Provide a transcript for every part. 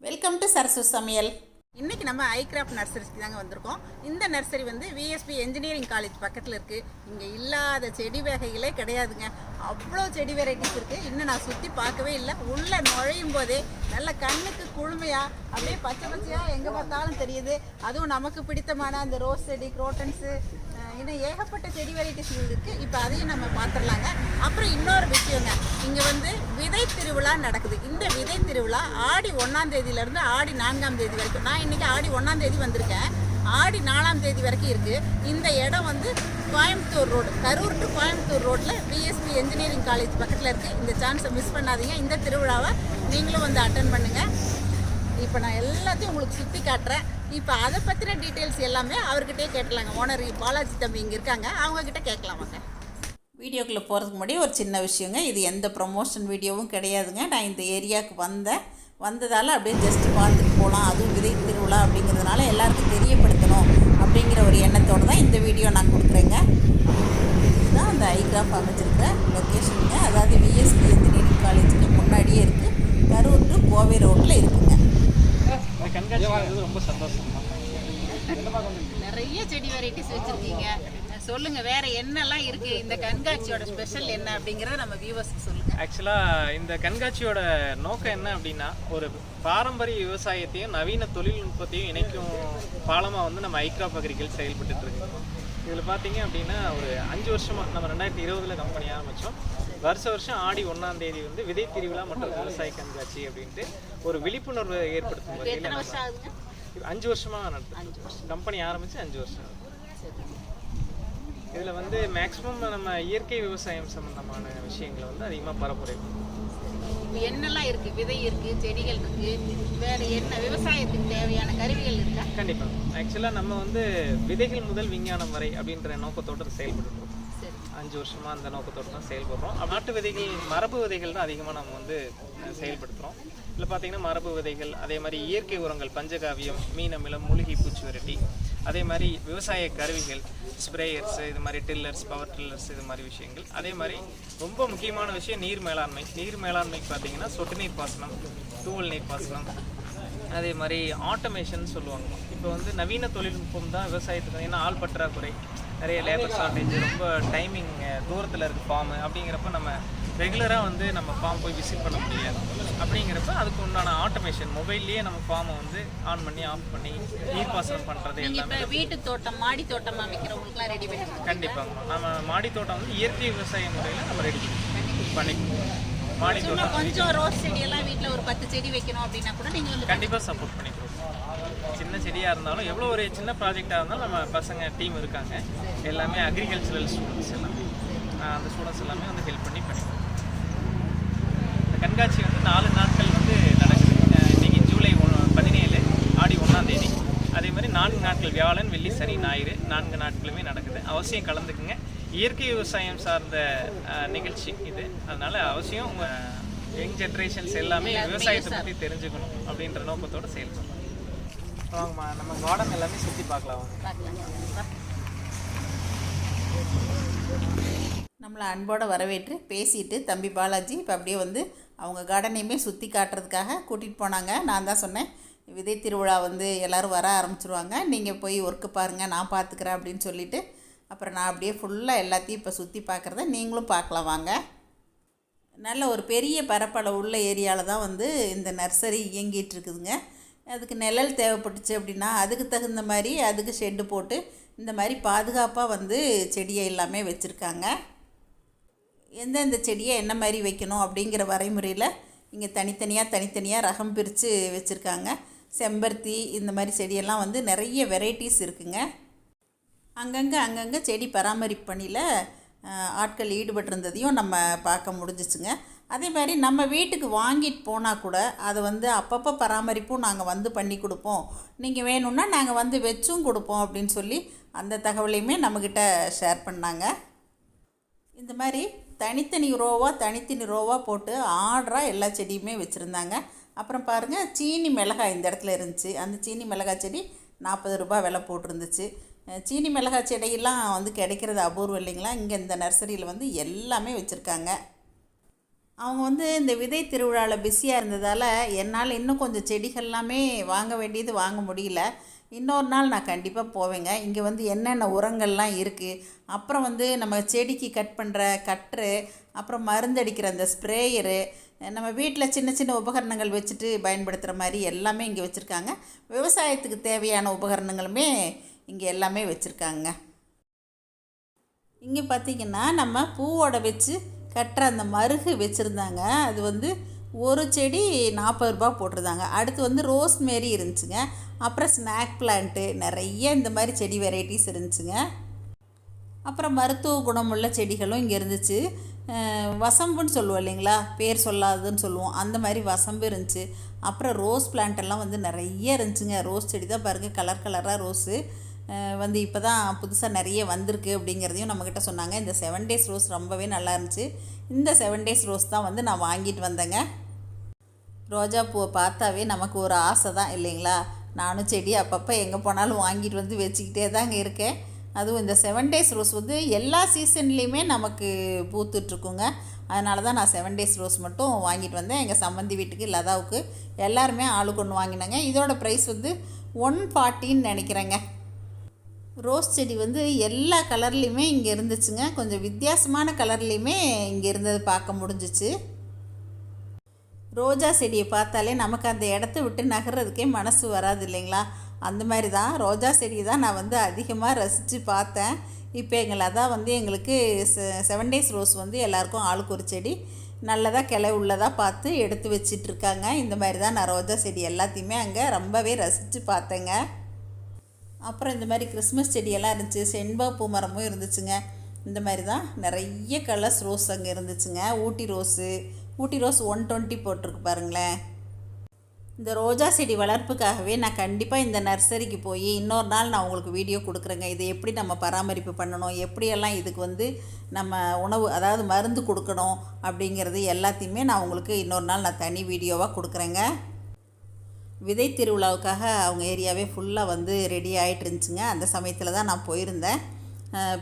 Welcome to Sarasu சமையல் இன்றைக்கி நம்ம ஐக்ராஃப்ட் நர்சரிக்கு தாங்க வந்திருக்கோம். இந்த நர்சரி வந்து விஎஸ்பி என்ஜினியரிங் காலேஜ் பக்கத்தில் இருக்குது இங்கே இல்லாத செடி வகைகளே கிடையாதுங்க. அவ்வளோ செடி வெரைட்டிஸ் இருக்குது இன்னும் நான் சுற்றி பார்க்கவே இல்லை. உள்ளே நுழையும் போதே நல்ல கண்ணுக்கு குழுமையாக அப்படியே பச்சை பச்சையாக எங்கே பார்த்தாலும் தெரியுது. அதுவும் நமக்கு பிடித்தமான அந்த ரோஸ் செடி குரோட்டன்ஸு இன்னும் ஏகப்பட்ட செடி வெரைட்டிஸ் இருக்கு. இப்போ அதையும் நம்ம பார்த்துடலாங்க. அப்புறம் இன்னொரு விஷயங்க. இங்கே வந்து விதை திருவிழா நடக்குது. இந்த விதை திருவிழா ஆடி ஒன்றாம் தேதியிலேருந்து ஆடி நான்காம் தேதி வரைக்கும். நான் இன்னைக்கு ஆடி ஒன்றாம் தேதி வந்திருக்கேன். ஆடி நாலாம் தேதி வரைக்கும் இருக்குது இந்த இடம் வந்து கோயம்புத்தூர் ரோடு. கரூர் டு கோயம்புத்தூர் ரோட்டில் பிஎஸ்பி என்ஜினியரிங் காலேஜ் பக்கத்தில் இருக்குது இந்த சான்ஸை மிஸ் பண்ணாதீங்க. இந்த திருவிழாவை நீங்களும் வந்து அட்டன் பண்ணுங்கள் இப்போ நான் எல்லாத்தையும் உங்களுக்கு சுற்றி காட்டுறேன். இப்போ அதை பற்றின டீட்டெயில்ஸ் எல்லாமே அவர்கிட்டயே கேட்கலாங்க. ஓனர் பாலாஜி தம்பி இங்கே இருக்காங்க. அவங்கக்கிட்ட கேட்கலாம் வாங்க. வீடியோக்குள்ளே போகிறதுக்கு முன்னாடி ஒரு சின்ன விஷயங்க. இது எந்த ப்ரொமோஷன் வீடியோவும் கிடையாதுங்க. நான் இந்த ஏரியாவுக்கு வந்தேன். வந்ததால் அப்படியே ஜஸ்ட் பார்த்துட்டு போகலாம் அதுவும் விதை திருவிழா அப்படிங்கிறதுனால எல்லாருக்கும் தெரியப்படுத்தணும் அப்படிங்கிற ஒரு எண்ணத்தோடு தான் இந்த வீடியோ நான் கொடுக்குறேங்க. இதுதான் அந்த ஐகிராஃப் அமைச்சிருக்கிற லொக்கேஷனுங்க அதாவது விஎஸ்பி இன்ஜினியரிங் காலேஜுக்கு முன்னாடியே இருக்குது கரூர் டு கோவை ரோட்டில் இருக்குங்க இந்த கண்காட்சி வாங்குறது ரொம்ப சந்தோஷம் நிறைய செடி வெரைட்டிஸ் வச்சுருக்கீங்க சொல்லுங்கள் வேறு என்னெல்லாம் இருக்குது இந்த கண்காட்சியோட ஸ்பெஷல் என்ன அப்படிங்கிறத நம்ம வியூவர்ஸ்க்கு சொல்லுங்கள் ஆக்சுவலாக இந்த கண்காட்சியோட நோக்கம் என்ன அப்படின்னா ஒரு பாரம்பரிய விவசாயத்தையும் நவீன தொழில்நுட்பத்தையும் இணைக்கும் பாலமாக வந்து நம்ம ஐக்ராப் அக்ரிகல் செயல்பட்டுட்டு இருக்கு இதில் பார்த்தீங்க அப்படின்னா ஒரு அஞ்சு வருஷமாக நம்ம ரெண்டாயிரத்தி இருபதுல கம்பெனி ஆரம்பித்தோம் வருஷ வருஷம் ஆடி ஒன்றாம் தேதி வந்து விதை திருவிழா மற்றும் விவசாய கண்காட்சி அப்படின்ட்டு ஒரு விழிப்புணர்வு ஏற்படுத்தும் வகையில் வருஷம் அஞ்சு வருஷமாக நடத்துது கம்பெனி ஆரம்பித்து அஞ்சு வருஷம் இதில் வந்து மேக்ஸிமம் நம்ம இயற்கை விவசாயம் சம்பந்தமான விஷயங்களை வந்து அதிகமாக பரப்புரை என்னெல்லாம் இருக்குது விதை இருக்குது செடிகள் இருக்குது வேறு என்ன விவசாயத்துக்கு தேவையான கருவிகள் இருக்கா? கண்டிப்பாக ஆக்சுவலாக நம்ம வந்து விதைகள் முதல் விஞ்ஞானம் வரை அப்படின்ற நோக்கத்தோடு செயல்பட்டு அஞ்சு வருஷமா அந்த நோக்கத்தோடு தான் செயல்படுறோம். நாட்டு விதைகள் மரபு விதைகள் தான் அதிகமாக நம்ம வந்து செயல்படுத்துகிறோம் இதில் பார்த்தீங்கன்னா மரபு விதைகள் அதே மாதிரி இயற்கை உரங்கள் பஞ்சகாவியம் மீன் அமிலம் மூலிகை பூச்சி விரட்டி அதே மாதிரி விவசாய கருவிகள் ஸ்ப்ரேயர்ஸ் இது மாதிரி டில்லர்ஸ் பவர் டில்லர்ஸ் இது மாதிரி விஷயங்கள். அதே மாதிரி ரொம்ப முக்கியமான விஷயம் நீர் மேலாண்மை. நீர் மேலாண்மைக்கு பார்த்தீங்கன்னா சொட்டு நீர் பாசனம் தூவல் நீர் பாசனம். அதே மாதிரி ஆட்டோமேஷன் சொல்லுவாங்க. இப்போ வந்து நவீன தொழில்நுட்பம் தான் விவசாயத்துக்கு ஏன்னா ஆள் பற்றாக்குறை நிறைய லேபர் ஷார்ட்டேஜ் ரொம்ப டைமிங் தூரத்தில் இருக்குது ஃபார்மு அப்படிங்கிறப்ப நம்ம ரெகுலராக வந்து நம்ம ஃபார்ம் போய் விசிட் பண்ண முடியாது. அப்படிங்கிறப்ப அதுக்கு உண்டான ஆட்டோமேஷன் மொபைல்லையே நம்ம ஃபார்மை வந்து ஆன் பண்ணி ஆஃப் பண்ணி நீர்ப்பாசனம் பண்ணுறது நீங்க எல்லாமே வீட்டு தோட்டம் மாடி தோட்டம் அமைக்கிறவங்களுக்குலாம் ரெடி பண்ணி. கண்டிப்பாக நம்ம மாடி தோட்டம் வந்து இயற்கை விவசாய முறையில் நம்ம ரெடி பண்ணி மாடி தோட்டம் கொஞ்சம் ரோஸ் செடியெல்லாம் வீட்ல ஒரு பத்து செடி வைக்கணும் அப்படின்னா கூட நீங்க வந்து கண்டிப்பாக சப்போர்ட் பண்ணி கொடுப்போம். சின்ன செடியாக இருந்தாலும் எவ்வளோ ஒரு சின்ன ப்ராஜெக்டாக இருந்தாலும் நம்ம பசங்க டீம் இருக்காங்க. எல்லாமே அக்ரிகல்ச்சரல் ஸ்டூடெண்ட்ஸ் எல்லாமே. அந்த ஸ்டூடெண்ட்ஸ் எல்லாமே வந்து ஹெல்ப் பண்ணி பண்ணி கொடுப்போம். இந்த கண்காட்சி வந்து நாலு நாட்கள் வந்து நடக்குது. ஆஹ் இன்னைக்கு ஜூலை ஒன்று பதினேழு ஆடி ஒன்றாம் தேதி. அதே மாதிரி நான்கு நாட்கள் வியாழன் வெள்ளி சனி ஞாயிறு நான்கு நாட்களுமே நடக்குது. அவசியம் கலந்துக்குங்க. இயற்கை விவசாயம் சார்ந்த நிகழ்ச்சி இது. அதனால அவசியம் உங்கள் யங் ஜென்ரேஷன்ஸ் எல்லாமே விவசாயத்தை பற்றி தெரிஞ்சுக்கணும் அப்படின்ற நோக்கத்தோட செயல்படணும். வாங்கம்மா நம்ம கார்டன் எல்லாமே சுற்றி பார்க்கலாம் வாங்க. பார்க்கலாம். நம்மளை அன்போடு வரவேற்று பேசிட்டு தம்பி பாலாஜி இப்போ அப்படியே வந்து அவங்க கார்டனையுமே சுற்றி காட்டுறதுக்காக கூட்டிகிட்டு போனாங்க. நான் தான் சொன்னேன் விதை திருவிழா வந்து எல்லோரும் வர ஆரம்பிச்சிருவாங்க. நீங்கள் போய் ஒர்க்கு பாருங்கள் நான் பார்த்துக்கிறேன் அப்படின்னு சொல்லிட்டு அப்புறம் நான் அப்படியே ஃபுல்லாக எல்லாத்தையும் இப்போ சுற்றி பார்க்குறத நீங்களும் பார்க்கலாம் வாங்க. நல்ல ஒரு பெரிய பரப்பளவு உள்ள ஏரியாவில் தான் வந்து இந்த நர்சரி இயங்கிட்டு இருக்குதுங்க. அதுக்கு நிழல் தேவைப்பட்டுச்சு அப்படின்னா அதுக்கு தகுந்த மாதிரி அதுக்கு ஷெட்டு போட்டு இந்த மாதிரி பாதுகாப்பாக வந்து செடியை எல்லாமே வச்சுருக்காங்க. எந்தெந்த செடியை என்ன மாதிரி வைக்கணும் அப்படிங்கிற வரைமுறையில் இங்கே தனித்தனியாக தனித்தனியாக ரகம் பிரித்து வச்சுருக்காங்க. செம்பருத்தி இந்த மாதிரி செடியெல்லாம் வந்து நிறைய வெரைட்டிஸ் இருக்குங்க. அங்கங்கே அங்கங்கே செடி பராமரிப்பு பணியில் ஆட்கள் ஈடுபட்டிருந்ததையும் நம்ம பார்க்க முடிஞ்சிச்சுங்க. அதே மாதிரி நம்ம வீட்டுக்கு வாங்கிட்டு போனால் கூட அதை வந்து அப்பப்போ பராமரிப்பும் நாங்கள் வந்து பண்ணி கொடுப்போம். நீங்கள் வேணும்னா நாங்கள் வந்து வச்சும் கொடுப்போம் அப்படின்னு சொல்லி அந்த தகவலையுமே நம்மக்கிட்ட ஷேர் பண்ணாங்க. இந்த மாதிரி தனித்தனி ரோவாக தனித்தனி ரோவாக போட்டு ஆர்டராக எல்லா செடியுமே வச்சுருந்தாங்க. அப்புறம் பாருங்கள் சீனி மிளகாய் இந்த இடத்துல இருந்துச்சு. அந்த சீனி மிளகாய் செடி நாற்பது ரூபாய் விலை போட்டிருந்துச்சு. சீனி மிளகாய் செடியெல்லாம் வந்து கிடைக்கிறது அபூர்வம் இல்லைங்களா? இங்கே இந்த நர்சரியில் வந்து எல்லாமே வச்சுருக்காங்க. அவங்க வந்து இந்த விதை திருவிழாவில் பிஸியாக இருந்ததால் என்னால் இன்னும் கொஞ்சம் செடிகள்லாமே வாங்க வேண்டியது வாங்க முடியல. இன்னொரு நாள் நான் கண்டிப்பாக போவேங்க. இங்கே வந்து என்னென்ன உரங்கள்லாம் இருக்குது அப்புறம் வந்து நம்ம செடிக்கு கட் பண்ணுற கட்ரு அப்புறம் மருந்தடிக்கிற அந்த ஸ்ப்ரேயரு நம்ம வீட்டில் சின்ன சின்ன உபகரணங்கள் வச்சுட்டு பயன்படுத்துகிற மாதிரி எல்லாமே இங்கே வச்சுருக்காங்க. விவசாயத்துக்கு தேவையான உபகரணங்களுமே இங்கே எல்லாமே வச்சுருக்காங்க. இங்கே பார்த்தீங்கன்னா நம்ம பூவோட வச்சு கட்டுற அந்த மருகு வச்சுருந்தாங்க. அது வந்து ஒரு செடி நாற்பது ரூபா போட்டிருந்தாங்க. அடுத்து வந்து ரோஸ் மாரி இருந்துச்சுங்க. அப்புறம் ஸ்நாக் பிளான்ட்டு நிறைய இந்த மாதிரி செடி வெரைட்டிஸ் இருந்துச்சுங்க. அப்புறம் மருத்துவ குணமுள்ள செடிகளும் இங்கே இருந்துச்சு. வசம்புன்னு சொல்லுவோம் இல்லைங்களா? பேர் சொல்லாதுன்னு சொல்லுவோம். அந்த மாதிரி வசம்பு இருந்துச்சு. அப்புறம் ரோஸ் பிளான்ட் எல்லாம் வந்து நிறைய இருந்துச்சுங்க. ரோஸ் செடி தான் பாருங்கள் கலர் கலராக ரோஸு. வந்து இப்போ தான் புதுசாக நிறைய வந்திருக்கு அப்படிங்கிறதையும் நம்மக்கிட்ட சொன்னாங்க. இந்த செவன் டேஸ் ரோஸ் ரொம்பவே நல்லா இருந்துச்சு. இந்த செவன் டேஸ் ரோஸ் தான் வந்து நான் வாங்கிட்டு வந்தேங்க. ரோஜா பூவை பார்த்தாவே நமக்கு ஒரு ஆசை தான் இல்லைங்களா? நானும் செடி அப்பப்போ எங்கே போனாலும் வாங்கிட்டு வந்து வச்சுக்கிட்டே தாங்க இருக்கேன். அதுவும் இந்த செவன் டேஸ் ரோஸ் வந்து எல்லா சீசன்லேயுமே நமக்கு பூத்துட்ருக்குங்க அதனால தான் நான் செவன் டேஸ் ரோஸ் மட்டும் வாங்கிட்டு வந்தேன். எங்கள் சம்மந்தி வீட்டுக்கு லதாவுக்கு எல்லாருமே ஆளுக்கு ஒன்று வாங்கினாங்க. இதோட ப்ரைஸ் வந்து ஒன் ஃபார்ட்டின்னு நினைக்கிறேங்க. ரோஸ் செடி வந்து எல்லா கலர்லேயுமே இங்கே இருந்துச்சுங்க. கொஞ்சம் வித்தியாசமான கலர்லேயுமே இங்கே இருந்தது பார்க்க முடிஞ்சிச்சு. ரோஜா செடியை பார்த்தாலே நமக்கு அந்த இடத்த விட்டு நகர்றதுக்கே மனசு வராது இல்லைங்களா? அந்த மாதிரி தான் ரோஜா செடியை தான் நான் வந்து அதிகமாக ரசித்து பார்த்தேன். இப்போ எங்களை அதான் வந்து எங்களுக்கு செவன் டேஸ் ரோஸ் வந்து எல்லாருக்கும் ஆளுக்கு ஒரு செடி. நல்லதாக கிளை உள்ளதாக பார்த்து எடுத்து வச்சிட்ருக்காங்க. இந்த மாதிரி தான் நான் ரோஜா செடி எல்லாத்தையுமே அங்கே ரொம்பவே ரசித்து பார்த்தேங்க. அப்புறம் இந்த மாதிரி கிறிஸ்மஸ் செடியெல்லாம் இருந்துச்சு. செண்பா பூ மரமும் இருந்துச்சுங்க. இந்த மாதிரி தான் நிறைய கலர்ஸ் ரோஸ் அங்கே இருந்துச்சுங்க. Ooty rose Ooty rose one twenty போட்டிருக்கு பாருங்களேன். இந்த ரோஜா செடி வளர்ப்புக்காகவே நான் கண்டிப்பாக இந்த நர்சரிக்கு போய் இன்னொரு நாள் நான் உங்களுக்கு வீடியோ கொடுக்குறேங்க. இதை எப்படி நம்ம பராமரிப்பு பண்ணணும்? எப்படியெல்லாம் இதுக்கு வந்து நம்ம உணவு அதாவது மருந்து கொடுக்கணும்? அப்படிங்கிறது எல்லாத்தையுமே நான் உங்களுக்கு இன்னொரு நாள் நான் தனி வீடியோவாக கொடுக்குறேங்க. விதை திருவிழாவுக்காக அவங்க ஏரியாவே ஃபுல்லாக வந்து ரெடி ஆகிட்டு இருந்துச்சுங்க. அந்த சமயத்தில் தான் நான் போயிருந்தேன்.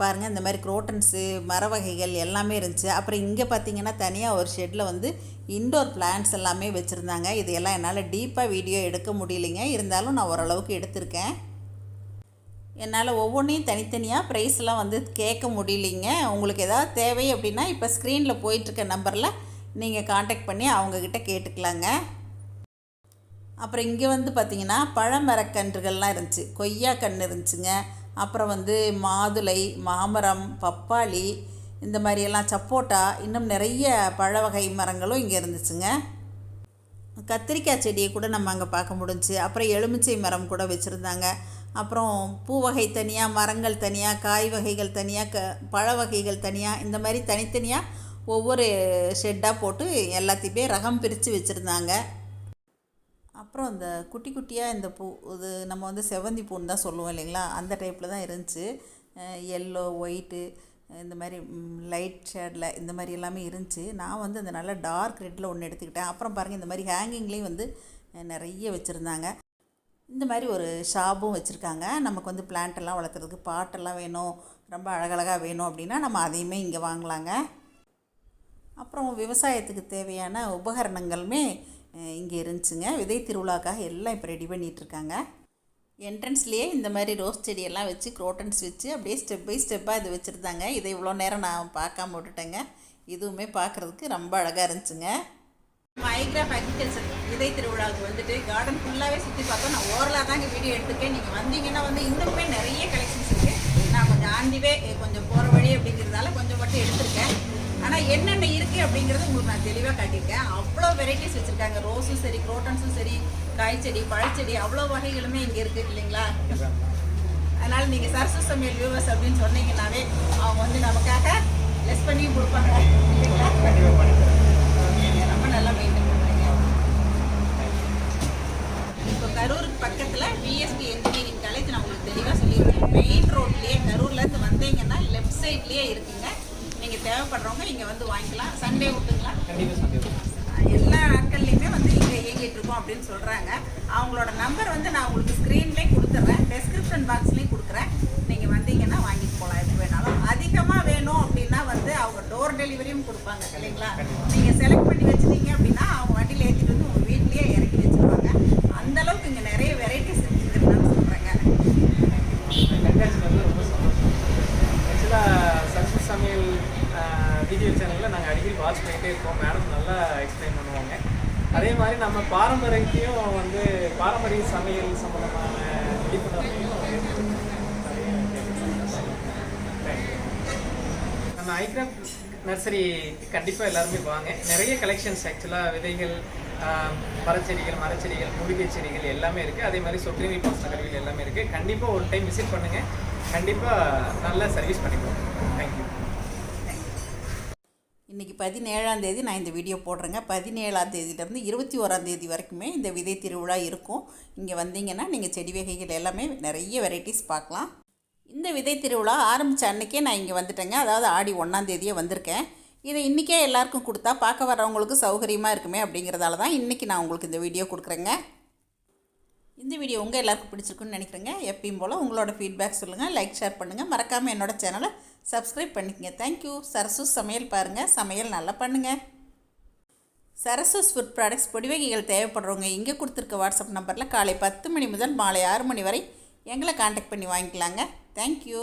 பாருங்கள் இந்த மாதிரி குரோட்டன்ஸு மர வகைகள் எல்லாமே இருந்துச்சு. அப்புறம் இங்கே பார்த்தீங்கன்னா தனியாக ஒரு ஷெட்டில் வந்து இன்டோர் பிளான்ட்ஸ் எல்லாமே வச்சுருந்தாங்க. இதையெல்லாம் என்னால் டீப்பாக வீடியோ எடுக்க முடியலைங்க. இருந்தாலும் நான் ஓரளவுக்கு எடுத்திருக்கேன். என்னால் ஒவ்வொன்றையும் தனித்தனியாக ப்ரைஸ்லாம் வந்து கேட்க முடியலைங்க. உங்களுக்கு ஏதாவது தேவை அப்படின்னா இப்போ ஸ்க்ரீனில் போயிட்டுருக்க நம்பரில் நீங்கள் காண்டாக்ட் பண்ணி அவங்கக்கிட்ட கேட்டுக்கலாங்க. அப்புறம் இங்கே வந்து பார்த்திங்கன்னா பழமரக்கன்றுகள்லாம் இருந்துச்சு. கொய்யா கன்று இருந்துச்சுங்க. அப்புறம் வந்து மாதுளை மாமரம் பப்பாளி இந்த மாதிரியெல்லாம் சப்போட்டா இன்னும் நிறைய பழ வகை மரங்களும் இங்கே இருந்துச்சுங்க. கத்திரிக்காய் செடியை கூட நம்ம அங்கே பார்க்க முடிஞ்சுச்சு. அப்புறம் எலுமிச்சை மரம் கூட வச்சுருந்தாங்க. அப்புறம் பூ வகை தனியாக மரங்கள் தனியாக காய் வகைகள் தனியாக க பழ வகைகள் தனியாக இந்த மாதிரி தனித்தனியாக ஒவ்வொரு ஷெட்டாக போட்டு எல்லாத்தையுமே ரகம் பிரித்து வச்சுருந்தாங்க. அப்புறம் இந்த குட்டி குட்டியாக இந்த பூ இது நம்ம வந்து செவந்தி பூன்னு தான் சொல்லுவோம் இல்லைங்களா? அந்த டைப்பில் தான் இருந்துச்சு. எல்லோ ஒயிட்டு இந்த மாதிரி லைட் ஷேடில் இந்த மாதிரி எல்லாமே இருந்துச்சு. நான் வந்து அந்த நல்ல டார்க் ரெட்டில் ஒன்று எடுத்துக்கிட்டேன். அப்புறம் பாருங்கள் இந்த மாதிரி ஹேங்கிங்லேயும் வந்து நிறைய வச்சுருந்தாங்க. இந்த மாதிரி ஒரு ஷாப்பும் வச்சுருக்காங்க. நமக்கு வந்து பிளான்ட்டெல்லாம் வளர்த்துறதுக்கு வளர்க்குறதுக்கு பாட்டெல்லாம் வேணும். ரொம்ப அழகழகாக வேணும் அப்படின்னா நம்ம அதையுமே இங்கே வாங்கலாங்க. அப்புறம் விவசாயத்துக்கு தேவையான உபகரணங்களுமே இங்கே இருந்துச்சுங்க. விதை திருவிழாக்காக எல்லாம் இப்போ ரெடி பண்ணிகிட்ருக்காங்க என்ட்ரன்ஸ்லேயே இந்த மாதிரி ரோஸ் செடியெல்லாம் வச்சு குரோட்டன்ஸ் வச்சு அப்படியே ஸ்டெப் பை ஸ்டெப்பாக இது வச்சுருந்தாங்க. இதை இவ்வளோ நேரம் நான் பார்க்காம விட்டுட்டேங்க. இதுவுமே பார்க்குறதுக்கு ரொம்ப அழகாக இருந்துச்சுங்க. மைக்ராஃப் அக்ரிகல்ச்சர் விதை திருவிழாவுக்கு வந்துட்டு கார்டன் ஃபுல்லாகவே சுற்றி பார்த்தோம். நான் ஓரலாக தாங்க வீடியோ எடுத்துக்கேன் நீங்கள் வந்தீங்கன்னா வந்து இன்னுமே நிறைய கலெக்ஷன்ஸ் இருக்குது நான் கொஞ்சம் ஆண்டிவே கொஞ்சம் போகிற வழி அப்படிங்கிறதால கொஞ்சம் மட்டும் எடுத்திருக்கேன். ஆனால் என்னென்ன இருக்குது அப்படிங்கிறது உங்களுக்கு நான் தெளிவாக காட்டியிருக்கேன். அவ்வளோ வெரைட்டிஸ் வச்சுருக்காங்க. ரோஸும் சரி குரோட்டன்ஸும் சரி காய்ச்செடி பழச்செடி அவ்வளோ வகைகளுமே இங்கே இருக்குது இல்லைங்களா? அதனால நீங்கள் சரசு சமையல் வியூவர்ஸ் அப்படின்னு சொன்னீங்கன்னாவே அவங்க வந்து நமக்காக லெஸ் பண்ணியும் கொடுப்பாங்க. இல்லைங்களா? நீங்க ரொம்ப நல்லா மெயின்டைன் பண்ணுறீங்க இப்போ கரூருக்கு பக்கத்தில் பிஎஸ்பி இன்ஜினியரிங் காலேஜ் நான் உங்களுக்கு தெளிவாக சொல்லியிருக்கேன். மெயின் ரோட்லேயே கரூர்லேருந்து வந்தீங்கன்னா லெஃப்ட் சைட்லேயே இருக்குங்க. நீங்கள் தேவைப்படுறவங்க இங்கே வந்து வாங்கிக்கலாம். சண்டே விட்டுங்களா எல்லா நாட்கள்லையுமே வந்து இங்கே இயங்கிட்டு இருக்கோம் அப்படின்னு சொல்கிறாங்க அவங்களோட நம்பர் வந்து நான் உங்களுக்கு ஸ்க்ரீன்லேயும் கொடுத்துட்றேன் டெஸ்கிரிப்ஷன் பாக்ஸ்லேயும் கொடுக்குறேன். நீங்கள் வந்தீங்கன்னா வாங்கிட்டு போகலாம். எப்படி வேணாலும். அதிகமாக வேணும் அப்படின்னா வந்து அவங்க டோர் டெலிவரியும் கொடுப்பாங்க இல்லைங்களா? நீங்கள் செலக்ட் பண்ணி வச்சுட்டீங்க அப்படின்னா அவங்க வண்டியில் ஏற்றிட்டு வந்து உங்கள் வீட்லேயே இறக்கி வச்சுருவாங்க அந்த அளவுக்கு இங்கே நிறைய வெரைட்டிஸ் இருக்குங்கிறதுனால சொல்கிறேங்க கண்காட்சி வந்து ரொம்ப சந்தோஷம் ஆக்சுவலாக சரஸ்வதி சமையல் வீடியோ சேனலில் நாங்கள் அடிக்கடி வாட்ச் பண்ணிகிட்டே இருப்போம் மேடம் நல்லா எக்ஸ்பிளைன் பண்ணுவாங்க அதே மாதிரி நம்ம பாரம்பரியத்தையும் வந்து பாரம்பரிய சமையல் சம்மந்தமான விழிப்புணர்வையும் நிறைய கேட்க Thank you. ஐக்ராஃப்ட் நர்சரி கண்டிப்பாக எல்லாருமே வாங்க. நிறைய கலெக்ஷன்ஸ் ஆக்சுவலாக விதைகள் மரச்செடிகள் மரச்செடிகள் மூலிகை செடிகள் எல்லாமே இருக்குது அதே மாதிரி சொட்டுநீர் பாசன கருவிகள் எல்லாமே இருக்குது கண்டிப்பாக ஒரு டைம் விசிட் பண்ணுங்கள் கண்டிப்பாக நல்லா சர்வீஸ் பண்ணிக்கோங்க தேங்க்யூ இன்றைக்கி பதினேழாம் தேதி நான் இந்த வீடியோ போடுறேங்க. பதினேழாம் தேதியிலேருந்து இருபத்தி ஓராம் தேதி வரைக்குமே இந்த விதை திருவிழா இருக்கும். இங்கே வந்தீங்கன்னா நீங்கள் செடி வகைகள் எல்லாமே நிறைய வெரைட்டிஸ் பார்க்கலாம். இந்த விதை திருவிழா ஆரம்பித்த அன்னைக்கே நான் இங்கே வந்துட்டேங்க. அதாவது ஆடி ஒன்றாந்தேதியே வந்திருக்கேன். இதை இன்றைக்கே எல்லாருக்கும் கொடுத்தா பார்க்க வரவங்களுக்கு சௌகரியமாக இருக்குமே அப்படிங்கிறதால தான் இன்றைக்கி நான் உங்களுக்கு இந்த வீடியோ கொடுக்குறேங்க. இந்த வீடியோ உங்கள் எல்லாருக்கும் பிடிச்சிருக்குன்னு நினைக்கிறேங்க. எப்பயும் போல் உங்களோட ஃபீட்பேக் சொல்லுங்கள் லைக் ஷேர் பண்ணுங்கள் மறக்காமல் என்னோடய சேனலை சப்ஸ்கிரைப் பண்ணிக்கங்க. தேங்க்யூ சரசு சமையல் பாருங்கள் சமையல் நல்லா பண்ணுங்கள் சரசஸ் ஃபுட் ப்ராடக்ட்ஸ் பொடிவகைகள் தேவைப்படுறவங்க இங்கே கொடுத்துருக்க வாட்ஸ்அப் நம்பரில் காலை பத்து மணி முதல் மாலை ஆறு மணி வரை எங்களை காண்டாக்ட் பண்ணி வாங்கிக்கலாங்க. தேங்க்யூ